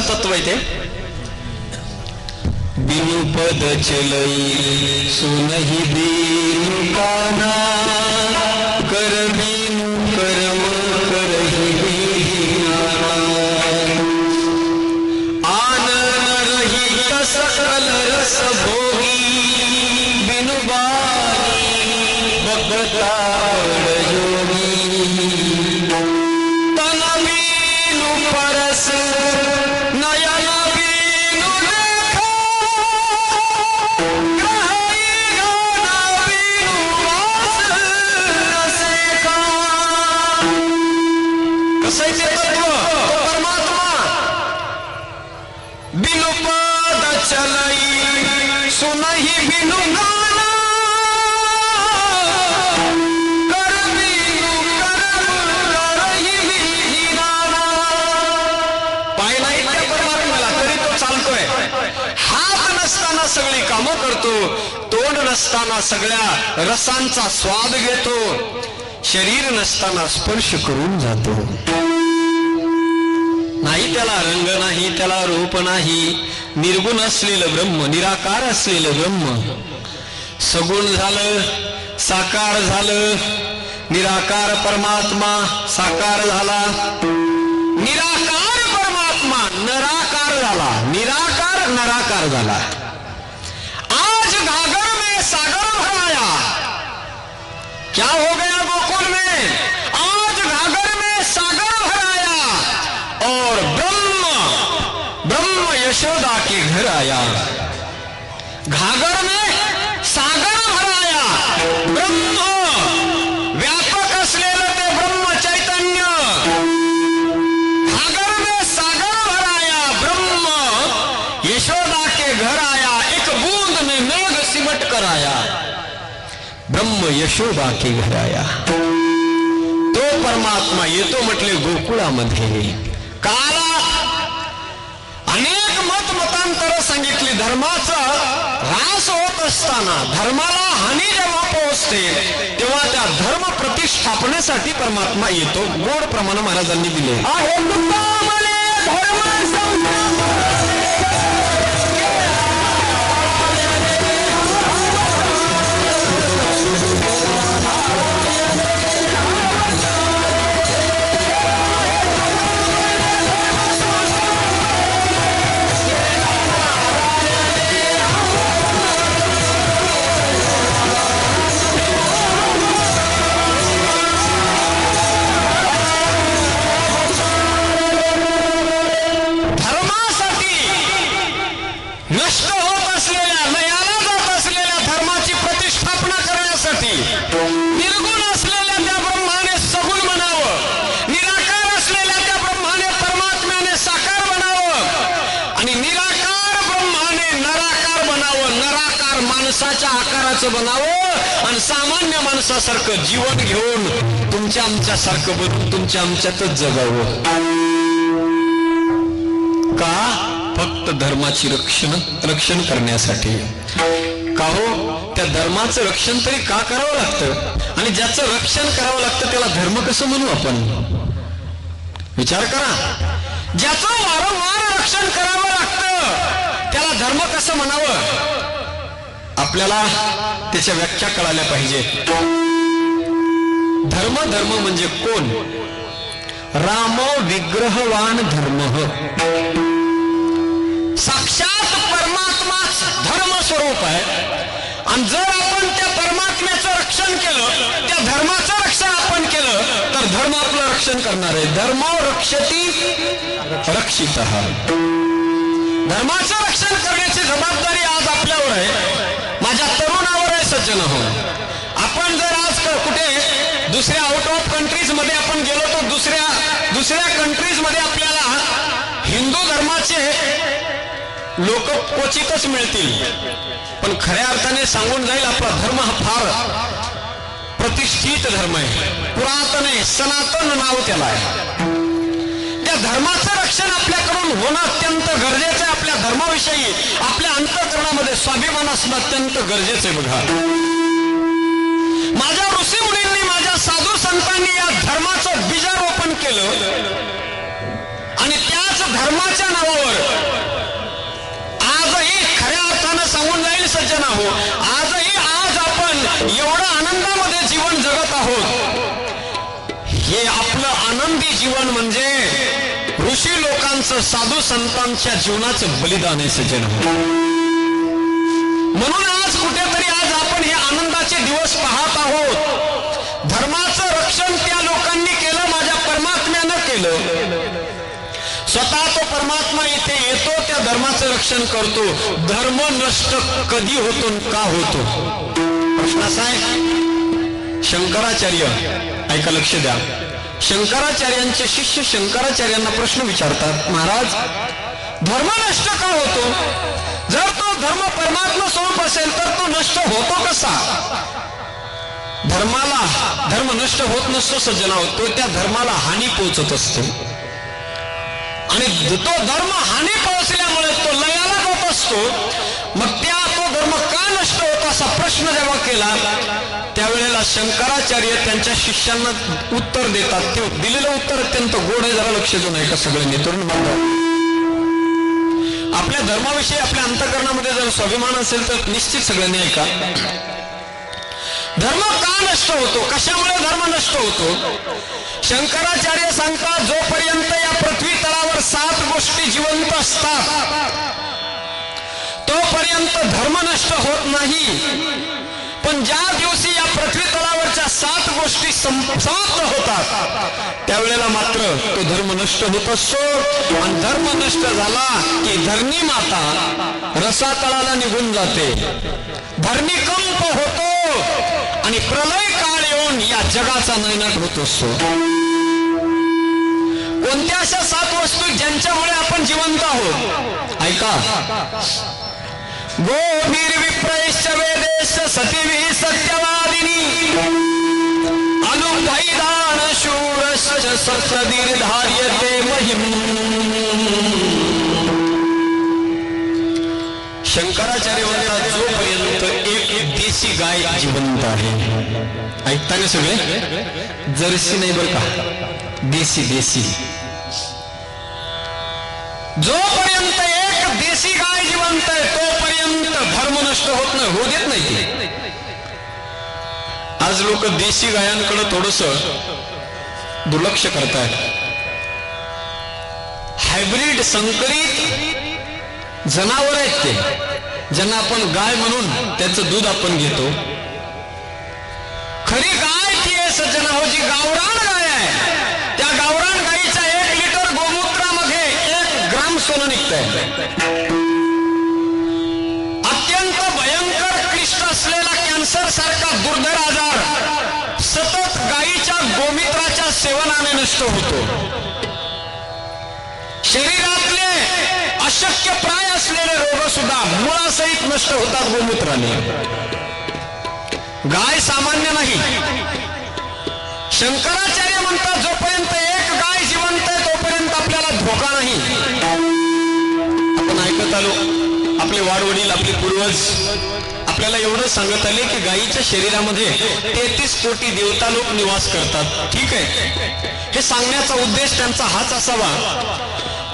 कसं तत्व आहे ते. बिनुपद चलई सुनही दीनु काना. कामं तोंड नसताना सगळ्या रसांचा स्वाद घेतो. शरीर नसताना स्पर्श करून जातो. नाही त्याला रंग नाही त्याला रूप नाही. निर्गुण असलेलं ब्रह्म निराकार असलेलं ब्रह्म. सगुण झालं साकार झालं निराकार परमात्मा साकार झाला. निराकार परमात्मा नराकार झाला निराकार नराकार झाला. क्या हो गया गोकुल में? आज घागर में सागर भराया और ब्रह्म ब्रह्म यशोदा के घर आया। घागर में सागर भराया, ब्रह्म ब्रह्म यशोदा के घर तो परमात्मा येतो म्हटले गोकुळामध्ये. काला अनेक मत मतांतर सांगितली. धर्माचा ह्रास होत असताना धर्माला हानी जेव्हा पोहोचते तेव्हा त्या धर्म प्रतिष्ठापनेसाठी परमात्मा येतो. गोड प्रमाण महाराजांनी दिले. आहे नाही निर्गुण असलेल्या त्या ब्रह्माने सगुण बनावं निराकार असलेल्या त्या ब्रह्माने परमात्म्याने साकार बनावं. आणि निराकार ब्रह्माने नराकार बनावं. नराकार माणसाच्या आकाराचं बनावं आणि सामान्य माणसासारखं जीवन घेऊन तुमच्या आमच्यासारखं बनून तुमच्या आमच्यातच जगावं. का? फक्त धर्माची रक्षण रक्षण करण्यासाठी. का हो? त्या धर्माचं रक्षण तरी का करावं लागतं? आणि ज्याचं रक्षण करावं लागतं त्याला धर्म कसं म्हणू आपण? विचार करा. ज्याचं वारंवार रक्षण करावं लागतं त्याला धर्म कसं म्हणावं? आपल्याला त्याच्या व्याख्या कळाल्या पाहिजे धर्म धर्म म्हणजे कोण? राम विग्रहवान धर्म. साक्षात परमात्माच धर्म स्वरूप आहे. आणि जर आपण त्या परमात्म्याचं रक्षण केलं त्या धर्माचं रक्षण आपण केलं तर धर्म आपलं रक्षण करणार आहे. धर्म रक्षती रक्षित धर्माचं रक्षण करण्याची जबाबदारी आज आपल्यावर आहे. माझ्या तरुणावर आहे सज्जन हो. आपण जर आज क- कुठे दुसऱ्या आउट ऑफ कंट्रीजमध्ये आपण गेलो तर दुसऱ्या दुसऱ्या कंट्रीजमध्ये आपल्याला हिंदू धर्माचे लोक क्वचितच मिळतील. पण खऱ्या अर्थाने सांगून जाईल आपला धर्म हा फार प्रतिष्ठित धर्म आहे. पुरातन आहे सनातन नाव त्याला आहे. त्या धर्माचं रक्षण आपल्याकडून होणं अत्यंत गरजेचं आहे. आपल्या धर्माविषयी आपल्या अंतकरणामध्ये स्वाभिमान असणं अत्यंत गरजेचं आहे बघा. माझ्या ऋषी मुलींनी माझ्या साधू संतांनी या धर्माचं बीजारोपण केलं. आणि त्याच धर्माच्या नावावर सांगून जाईल हो आजही आज आपण एवढं आनंदामध्ये जीवन जगत आहोत. हे आपलं आनंदी जीवन म्हणजे ऋषी लोकांचं साधू संतांच्या जीवनाचं बलिदान आहे सजन हो. म्हणून आज कुठेतरी आज आपण हे आनंदाचे दिवस पाहत आहोत. धर्माचं रक्षण त्या लोकांनी केलं माझ्या परमात्म्यानं केलं. स्वतः तो परमात्मा इथे येतो त्या धर्माचं रक्षण करतो. धर्म नष्ट कधी होतो का होतो? प्रश्न असा आहे. शंकराचार्य ऐका लक्ष द्या. शंकराचार्यांचे शिष्य शंकराचार्यांना प्रश्न विचारतात महाराज धर्म नष्ट का होतो? जर तो धर्म परमात्मा स्वरूप असेल तर तो नष्ट होतो कसा? धर्माला धर्म नष्ट होत नसतो सज्जना होतो त्या धर्माला हानी पोहोचत असतो. आणि तो धर्म हानी पोहोचल्यामुळे तो लयाला जात असतो. मग त्या तो धर्म का नष्ट होतो असा प्रश्न जेव्हा केला त्यावेळेला शंकराचार्य त्यांच्या शिष्यांना उत्तर देतात. ते दिलेलं उत्तर अत्यंत गोड आहे जरा लक्ष देऊन ऐका सगळ्यांनी तरुण बांधव. आपल्या धर्माविषयी आपल्या अंतकरणामध्ये जर स्वाभिमान असेल तर निश्चित सगळ्यांनी ऐका. धर्म का नष्ट होतो? कशामुळे धर्म नष्ट होतो? शंकराचार्य सांगतात जोपर्यंत या पृथ्वी सात गोष्टी जिवंत असतात. तोपर्यंत धर्म नष्ट होत नाही. पण ज्या दिवशी या पृथ्वी तलावरच्या सात गोष्टी समाप्त होतात त्यावेळेला मात्र तो धर्म नष्ट होत असतो. आणि धर्म नष्ट झाला की धरणी माता रसातळाला निघून जाते. धरणीकंप होतो आणि प्रलय काळ येऊन या जगाचा नैनाट होत असतो. कोणत्या अशा सात वस्तू ज्यांच्यामुळे आपण जिवंत आहोत? ऐका. गोभीर विप्रैश्च वेदेश सतीवी सत्यवादिनी. अनुभैदान शूरश्च सत्सदीर्धार्यते महिम. शंकराचार्य म्हणतात जोपर्यंत एक देशी गाय जिवंत आहे. ऐकता ना सगळे? जर्सी नाही बरं का? देशी देशी. जोपर्यंत एक देशी गाय जिवंत आहे तोपर्यंत धर्म नष्ट होत नाही होऊ देत नाही ते. आज लोक देशी गायांकडे थोडस दुर्लक्ष करतायत. हायब्रिड संकरित जनावर आहेत ते. ज्यांना आपण गाय म्हणून त्याचं दूध आपण घेतो. खरी गाय ती आहे सज्जना हो जी गावरान गाय आहे. त्या गावरान गायीचा एक सोनं निघतंय. अत्यंत भयंकर क्लिष्ट असलेला कॅन्सर सारखा दुर्धर आजार सतत गायीच्या गोमित्राच्या सेवनाने नष्ट होतो. शरीरातले अशक्य प्राय असलेले रोग सुद्धा मुळासहित नष्ट होतात गोमूत्राने. गाय सामान्य नाही. शंकराचार्य म्हणतात जोपर्यंत सांगत आलो आपले वाडवडील आपले पूर्वज. आपल्याला एवढं सांगत आले की गायीच्या शरीरामध्ये तेहतीस कोटी देवता लोक निवास करतात. ठीक आहे? हे सांगण्याचा उद्देश त्यांचा हाच असावा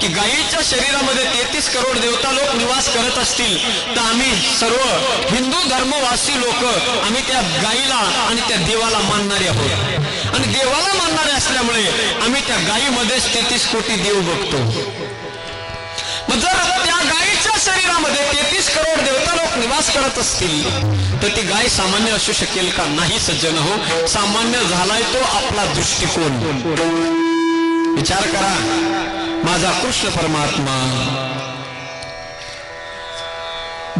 की गायीच्या शरीरामध्ये तेहतीस करोड देवता लोक निवास करत असतील तर आम्ही सर्व हिंदू धर्मवासी लोक आम्ही त्या गायीला आणि त्या देवाला मानणारे आहोत. आणि देवाला मानणारे असल्यामुळे आम्ही त्या गायीमध्येच तेहतीस कोटी देव बघतो. शरीरामध्ये तेहतीस करोड देवता लोक निवास करत असतील तर ती गाय सामान्य असू शकेल का? नाही सज्जन हो. सामान्य झालाय तो आपला दृष्टिकोन. विचार करा. माझा कृष्ण परमात्मा.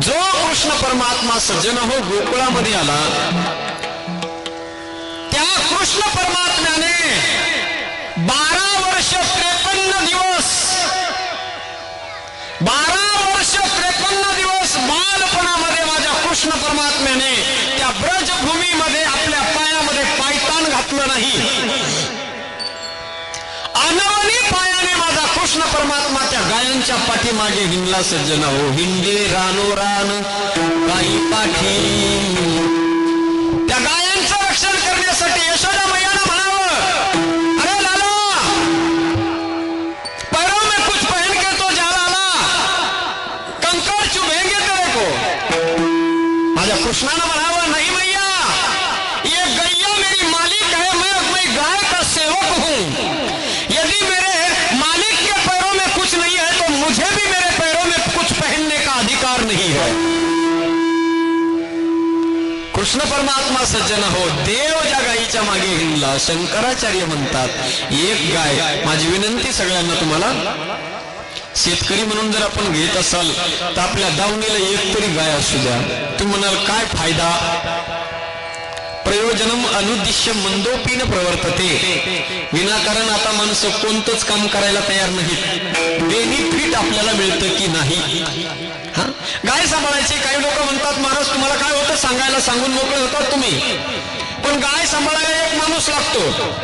जो कृष्ण परमात्मा सज्जन हो गोकुळामध्ये आला त्या कृष्ण परमात्म्याने बारा कृष्ण परमात्म्याने त्या ब्रजभूमीमध्ये आपल्या पायामध्ये पायतान घातलं नाही. अनवनी पायाने माझा कृष्ण परमात्मा त्या गायांच्या पाठीमागे हिंडला सज्जन. हो हिंडे रानो रान गाई पाठी. कृष्ण परमात्मा सज्जन हो देव ज्या गायीच्या मागे हिंडला शंकराचार्य म्हणतात एक गाय. माझी विनंती सगळ्यांना तुम्हाला शेतकरी म्हणून जर आपण घेत असाल तर आपल्या दावणीला एक तरी गाय असू द्या. तुम्ही म्हणाल काय फायदा? प्रयोजनम अनुद्दिश्य मंदोपीन प्रवर्तते. विनाकारण आता माणसं कोणतंच काम करायला तयार नाहीत. बेनिफिट आपल्याला मिळतं की नाही? गाय सांभाळायची काही लोक म्हणतात महाराज तुम्हाला काय होतं? सांगायला सांगून मोकळे होतात तुम्ही. पण गाय सांभाळायला एक माणूस लागतो.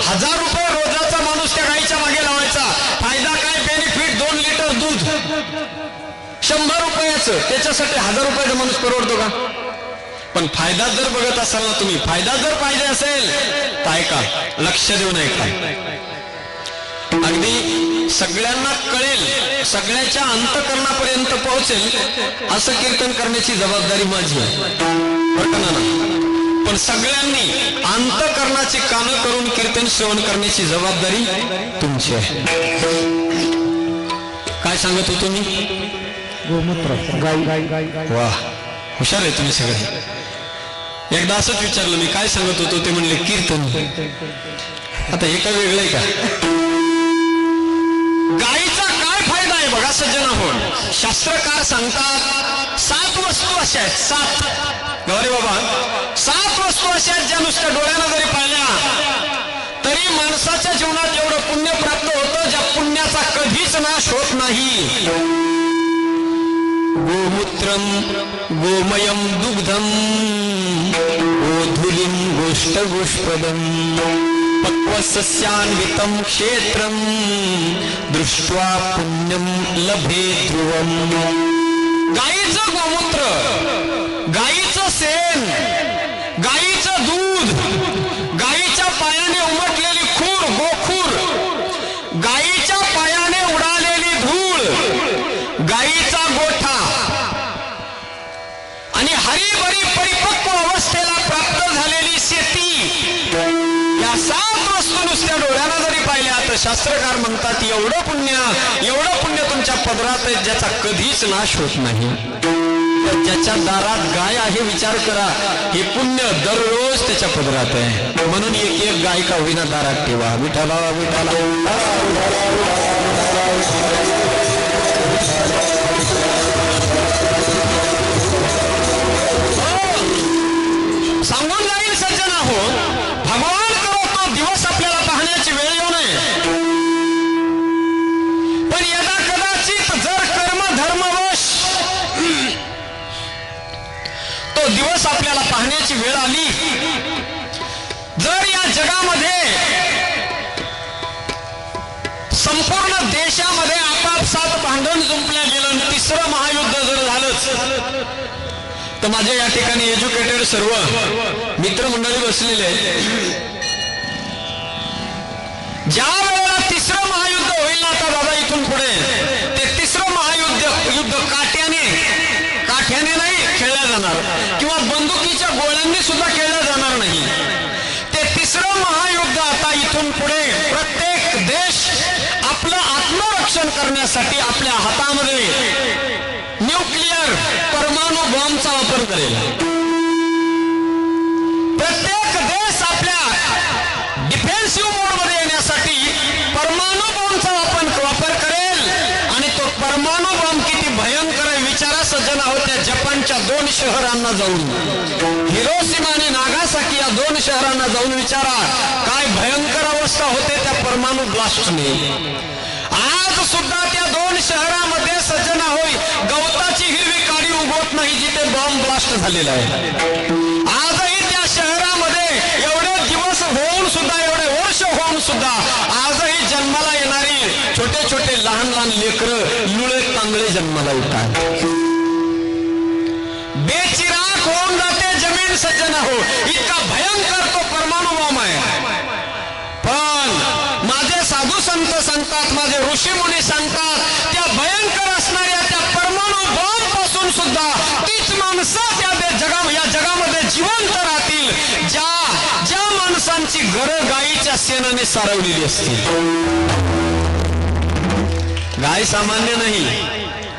हजार रुपये रोजाचा माणूस त्या गायीच्या मागे लावायचा. फायदा काय? बेनिफिट दोन लिटर दूध. शंभर रुपयाचं. त्याच्यासाठी हजार रुपयाचा माणूस परवडतो का? पण फायदा जर बघत असाल ना तुम्ही फायदा जर पाहिजे असेल तर ऐका लक्ष देऊन ऐका. अगदी सगळ्यांना कळेल सगळ्याच्या अंतकरणापर्यंत पोहोचेल असं कीर्तन करण्याची जबाबदारी माझी आहे? पण सगळ्यांनी अंतकरणाची कानं करून कीर्तन श्रवण करण्याची जबाबदारी तुमची आहे. काय सांगत होतो मी? वा हुशार आहे तुम्ही सगळे. एकदा असंच विचारलं मी काय सांगत होतो? ते म्हणले कीर्तन. आता हे काय वेगळं आहे का? गायीचा काय फायदा आहे बघा सज्जना होऊन शास्त्रकार सांगतात सात वस्तू अशा आहेत सात. गवारे बाबा सात वस्तू अशा आहेत ज्या नुसत्या डोळ्यानं जरी पाहिल्या तरी माणसाच्या जीवनात एवढं पुण्य प्राप्त होतं ज्या पुण्याचा कधीच नाश होत नाही. गोमूत्रम गोमयम दुग्धम गोष्ट गोष्ट पक्वसस्यान्वितं क्षेत्रम दृष्ट्वा पुण्यम लभे ध्रुवम। गाईचं गोमूत्र गाईचं सेन गायी तर शास्त्रकार म्हणतात एवढं पुण्य एवढं पुण्य तुमच्या पदरात आहे ज्याचा कधीच नाश होत नाही. ज्याच्या दारात गाय आहे विचार करा हे पुण्य दररोज त्याच्या पदरात आहे. म्हणून एक एक गायिका होईना दारात ठेवा. विठाला विठाला तर माझ्या या ठिकाणी एज्युकेटेड सर्व मित्रमंडळी बसलेले आहेत. ज्या वेळेला तिसरं महायुद्ध होईल ना आता बाबा इथून पुढे ते तिसरं महायुद्ध युद्ध काट्याने काठ्याने नाही खेळल्या जाणार. किंवा बंदुकीच्या गोळ्यांनी सुद्धा खेळल्या जाणार नाही. ते तिसरं महायुद्ध आता इथून पुढे प्रत्येक देश आपलं आत्मरक्षण करण्यासाठी आपल्या हातामध्ये न्यूक्लिअर परमाणु बॉम्बचा वापर करेल. प्रत्येक देश आपल्या डिफेन्सिव्ह मोडमध्ये येण्यासाठी परमाणु बॉम्बचा वापर वापर करेल. आणि तो परमाणु बॉम्ब किती भयंकर आहे विचारा सज्जन आहोत त्या जपानच्या दोन शहरांना जाऊन. हिरोसिमा आणि नागासाकी या दोन शहरांना जाऊन विचारा काय भयंकर अवस्था होते त्या परमाणु ब्लास्टने आज सुद्धा त्या दोन शहरामध्ये सज्जना होई गवताची हिरवी काडी उगवत नाही जिथे बॉम्ब ब्लास्ट झालेला आहे. आजही त्या शहरामध्ये एवढे दिवस होऊन सुद्धा एवढे वर्ष होऊन सुद्धा आजही जन्माला येणारी छोटे छोटे लहान लहान लेकरं लुळे तांदळे जन्माला येतात. बेचिराग होऊन जाते जमीन सज्जन हो. इतका भयंकर तो परमाणु बॉम्ब आहे. संत सांगतात माझे ऋषी मुनी सांगतात त्या भयंकर असणाऱ्या त्या परमाणू बॉम्बपासून सुद्धा तीच माणसं त्या जगा या जगामध्ये जिवंत राहतील ज्या ज्या माणसांची घरं गायीच्या सेनाने सारवलेली असतील. गाय सामान्य नाही.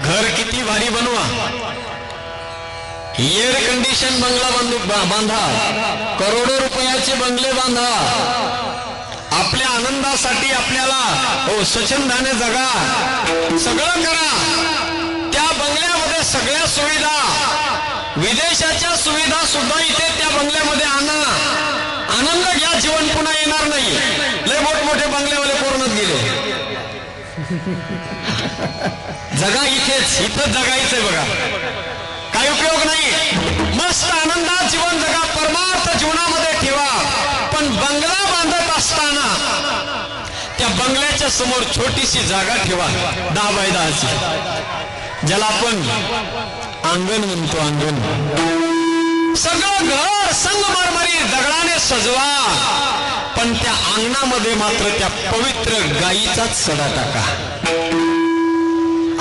घर किती भारी बनवा. एअर कंडिशन बंगला बांधू बांधा. करोडो रुपयाचे बंगले बांधा. आपल्या आनंदासाठी आपल्याला हो स्वच्छंदाने जगा. सगळं करा. त्या बंगल्यामध्ये सगळ्या सुविधा. विदेशाच्या सुविधा सुद्धा इथे त्या बंगल्यामध्ये आणा. आनंद घ्या जीवन पुन्हा येणार नाही. लय मोठमोठे बंगल्यावाले पूर्णच गेले. जगा इथेच इथंच जगायचंय बघा. उपयोग नाही. मस्त आनंदात जीवन जगा परमार्थ जीवनामध्ये ठेवा. पण बंगला बांधत असताना त्या बंगल्याच्या समोर छोटीशी जागा ठेवा. दहा बाय दहाची. ज्याला आपण अंगण म्हणतो अंगण. सगळं घर संगमरमरी दगडाने सजवा. पण त्या अंगणामध्ये मात्र त्या पवित्र गायीचाच सडा टाका.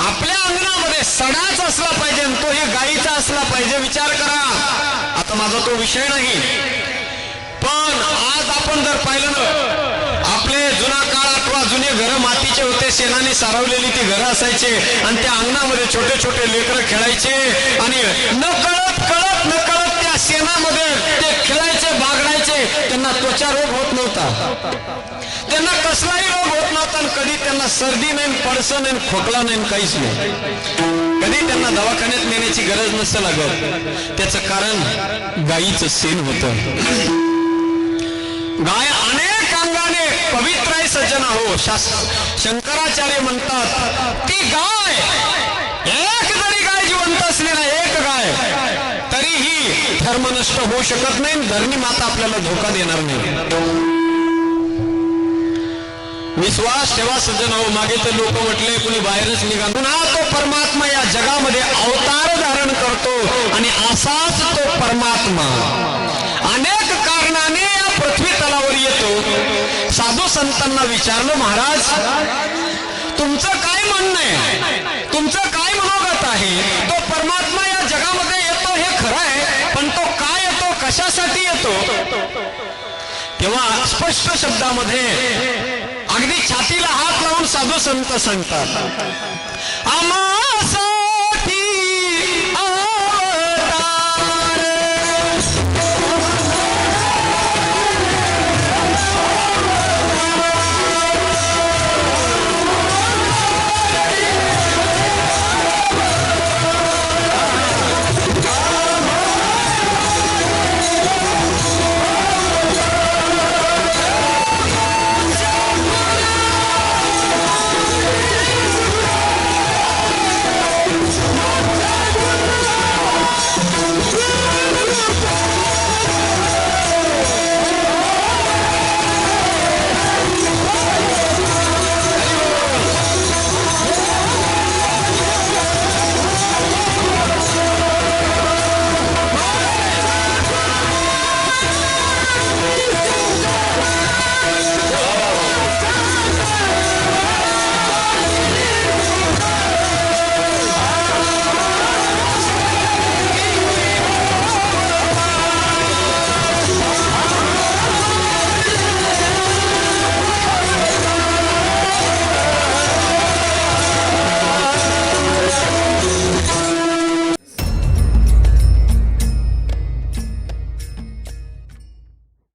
आपल्या सडाच असला पाहिजे तो हे गायीचा असला पाहिजे विचार करा. आता माझा तो विषय नाही. पण आज आपण जर पाहिलं ना आपले जुना काळ अथवा जुने घर मातीचे होते शेणाने सारवलेली ती घरं असायचे आणि त्या अंगणामध्ये छोटे छोटे लेकरं खेळायचे आणि न कळत कळत न कळत त्या शेणामध्ये ते खेळायचे बागडायचे त्यांना त्वचा रोग होत नव्हता. त्यांना कसलाही रोग होत नव्हता आणि कधी त्यांना सर्दी नाही पडसं नाही खोकला नाही काहीच नाही. कधी त्यांना दवाखान्यात नेण्याची गरज नसते लागत. त्याचं कारण गायीचं सेन होतं. गाय अनेक अंगाने पवित्र आहे सज्जन हो शंकराचार्य म्हणतात ती गाय एक जरी गाय जिवंत असली ना एक गाय तरीही धर्म नष्ट होऊ शकत नाही धरणी माता आपल्याला धोका देणार नाही. विश्वास ठेवा सज्जन हो मागे तर लोक म्हटले कुणी बाहेरच निघा पुन्हा तो परमात्मा या जगामध्ये अवतार धारण करतो आणि असाच तो परमात्मा. अनेक कारणाने या पृथ्वी तलावर येतो. साधू संतांना विचारलं महाराज तुमचं काय म्हणणं आहे? तुमचं काय मनोगत आहे? तो परमात्मा या जगामध्ये येतो हे खरं आहे पण तो काय येतो? कशासाठी येतो? तेव्हा स्पष्ट शब्दामध्ये अगदी छातीला हात लावून साधू संत सांगतात. आम्हा